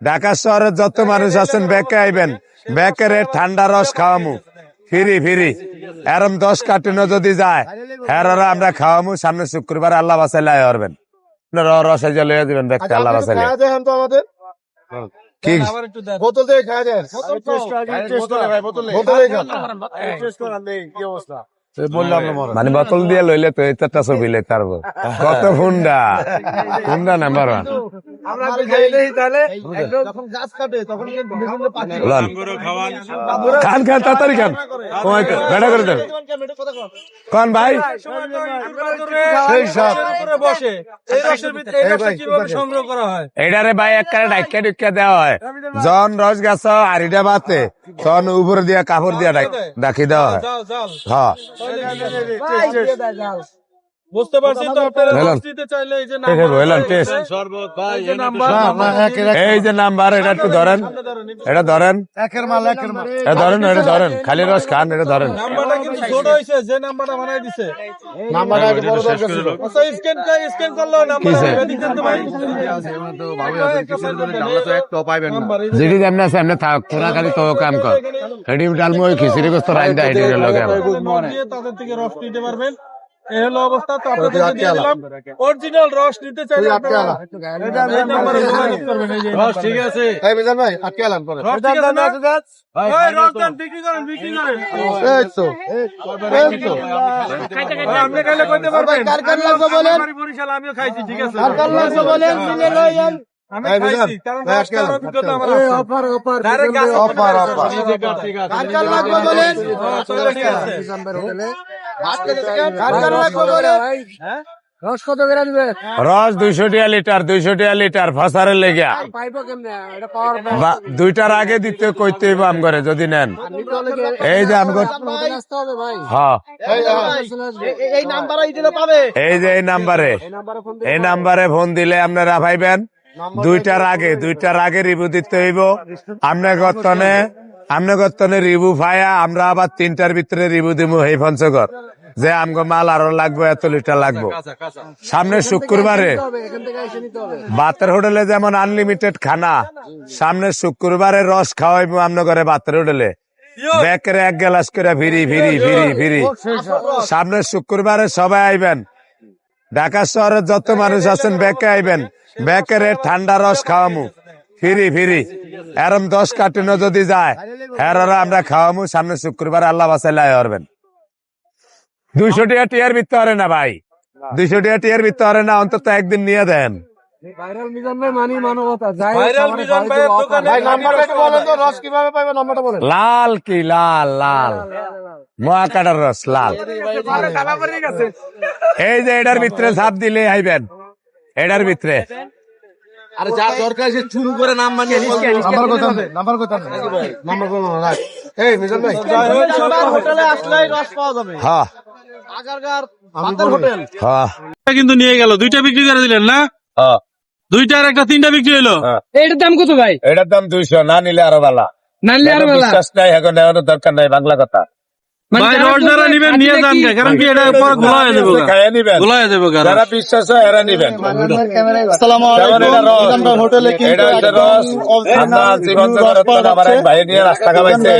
ঢাকা শহরের যত মানুষ আছেন ব্যাকে আইবেন। ব্যাকের ঠান্ডা রস খাওয়ামু। ফিরি ফিরি। এরম দশ কার্টুনও যদি যায় হ্যাঁ আমরা খাওয়ামু। সামনে শুক্রবার আল্লাহ বাসাইলে আয় পারবেন রসে জলে দিবেন ব্যাগটা আল্লাহ কি বোতল দিয়ে খাওয়া মানে বোতল দিয়ে লইলে তো এটা ছবি লইতে পারব। কত হুন্ডা হুন্ডা নাম্বার ওয়ান। আমরা খাইলেই তাহলে যখন গাছ কাটে তখন কিন্তু বিভিন্ন পাখি লন। খান খান তাড়াতাড়ি খান করে দেন কোন ভাই সেই সাপ বসে এই রসের ভিতরে কীভাবে সংগ্রহ করা হয় এইটারে ভাই এক ডাইকা ডুক্কা দেওয়া হয় জন রস গাছ বাতে তখন উপরে দিয়া কাপড় দিয়া ডাক- ডাকি দেওয়া হয় জাল জাল হ্যাঁ বুঝতে পারছি তো আপনারা মেলন। চাইলে এই যে এই যে বললাম টেস্ট। এই যে নাম্বার এই যে নাম্বার এটা একটু ধরেন। এটা ধরেন। একের মাল একের মাল। এটা ধরেন এটা ধরেন। খালি রস খান এটা ধরেন। নাম্বারটা কিন্তু ছোট হয়েছে যে নাম্বারটা বানাই দিছে। নাম্বারটা বড় দরকার ছিল। আচ্ছা স্ক্যান স্ক্যান করল নাম্বার কিসে? দিতেন তো ভাই নাম্বার এই যে- যেটি যেমন আছে এমনি থাক তোরা খালি তো কাম কর। ডালমু খিচুড়ি গোস্ত রাইন্দা এটি লগে আমার। তাদের থেকে রস নিতে পারবেন। এই হলো অবস্থা তো আপনাদের দিয়ে দিলাম অরিজিনাল রস নিতে চাইলে আপনারা এই নাম্বারে যোগাযোগ করবেন এই যে রস ঠিক আছে। এই মিজান ভাই আটকে আলাম পরে। রস ঠিক আছে না? ওই রস দেন বিক্রি করেন বিক্রি করেন। এই তো এই তো। আপনি খাইলে কইতে পারবেন কার কার লাগবে বলেন? বরিশাল আমিও খাইছি ঠিক আছে। কার কার লাগবে বলেন? ভাই, আলাম, অভিজ্ঞতা আমার অফার অফার অফার অফার। কার কার লাগবে বলেন? হ্যাঁ, রস কত করে দিবে রস দুইশো টিয়া লিটার দুইশো টিয়া লিটার লেগে দুইটার আগে দিতে কইতে হইব আম করে যদি নেন। এই যে আম করে আসতে হবে ভাই। হ্যাঁ এই যে এই নাম্বারে। এই নাম্বারে ফোন দিলে আপনারা পাইবেন দুইটার আগে দুইটার আগে রিভিউ দিতে হইব। আপনি গতনে আপনি গতনে রিভিউ পায়া আমরা আবার তিনটার ভিতরে রিভিউ দিব এই পঞ্চগড়। যে আমগো মাল আরও লাগবো এত লিটার লাগবো। সামনে শুক্রবারে। বাতের হোটেলে যেমন আনলিমিটেড খানা সামনে শুক্রবারে রস খাওয়াইবো আমনে করে বাতের হোটেলে। ব্যাকের এক গ্লাস করে ফিরি ফিরি ফিরি ফিরি সামনে শুক্রবারে সবাই আইবেন। ঢাকা শহরের যত মানুষ আছেন ব্যাকে আইবেন। ব্যাকের ঠান্ডা রস খাওয়ামু। ফিরি ফিরি এরম দশ কার্টুনও যদি যায় হ্যাঁ আমরা খাওয়ামু সামনে শুক্রবার আল্লাহ বাসাইলে আয় পারবেন দুইশো টাকা টিয়ার ভিত্তি হরে না ভাই। দুইশো টাকা টিয়ার ভিত্তি হরে না অন্তত একদিন নিয়ে দেন। ভাইরাল মিজান ভাই মানি মানবতা ভাইরাল মিজান ভাইয়ের দোকানে ভাই নাম্বারটা একটু বলেন তো রস কীভাবে পাইবে নাম্বারটা বলেন। লাল কি লাল লাল। মহাকাটার রস লাল। এই যে এটার ভিতরে ছাপ দিলে আইবেন। এটার ভিতরে। আরে যার দরকার সে চুরু করে নাম মানিয়ে নাম্বার কত নাম্বার কত নাম্বার কত এই মিজান ভাই। হোটেলে আসলেই রস পাওয়া যাবে। হ্যাঁ। কিন্তু নিয়ে গেল দুইটা বিক্রি করে দিলেন না? হ্যাঁ। দুইটার একটা তিনটা বিক্রি হইল? এটার দাম কত ভাই? এটার দাম দুইশো না নিলে আরও ভালো নাইলে আর বেলা। বিশ্বাস নাই এখন নেওয়ানোর দরকার নাই বাংলা কথা। মানে হয়ে হয়ে হয় জীবন রাস্তা খাওয়াইছে